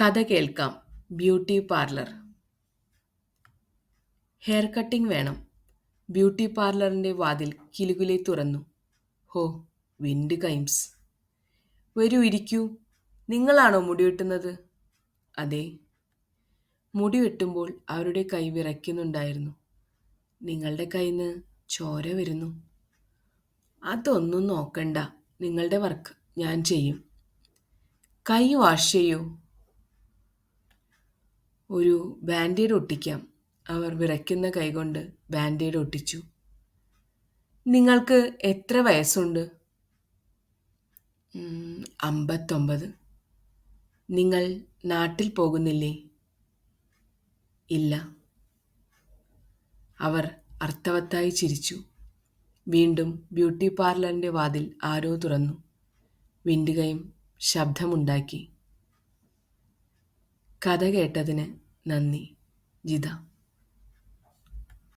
കഥ കേൾക്കാം. Beauty parlour. Hair cutting വേണം. ബ്യൂട്ടി പാർലറിന്റെ വാതിൽ കിലുകിലെ തുറന്നു. ഹോ വിൻഡ് കൈംസ്. വരൂ ഇരിക്കൂ. നിങ്ങളാണോ മുടി വെട്ടുന്നത്? അതെ. മുടി വെട്ടുമ്പോൾ അവരുടെ കൈ വിറയ്ക്കുന്നുണ്ടായിരുന്നു. നിങ്ങളുടെ നിന്ന് ചോര വരുന്നു. അതൊന്നും നോക്കണ്ട. നിങ്ങളുടെ വർക്ക് ഞാൻ ചെയ്യും. കൈ വാഷ് ചെയ്യൂ. ഒരു ബാൻഡേഡ് ഒട്ടിക്കാം. അവർ വിറയ്ക്കുന്ന കൈകൊണ്ട് ബാൻഡേഡ് ഒട്ടിച്ചു. നിങ്ങൾക്ക് എത്ര വയസ്സുണ്ട്? "ഉം, അമ്പത്തൊമ്പത്. നിങ്ങൾ നാട്ടിൽ പോകുന്നില്ലേ? ഇല്ല. അവർ അർത്ഥവത്തായി ചിരിച്ചു. വീണ്ടും ബ്യൂട്ടി പാർലറിന്റെ വാതിൽ ആരോ തുറന്നു. വിൻഡുകയും ശബ്ദമുണ്ടാക്കി. കഥ കേട്ടതിന് നന്ദി ജിത.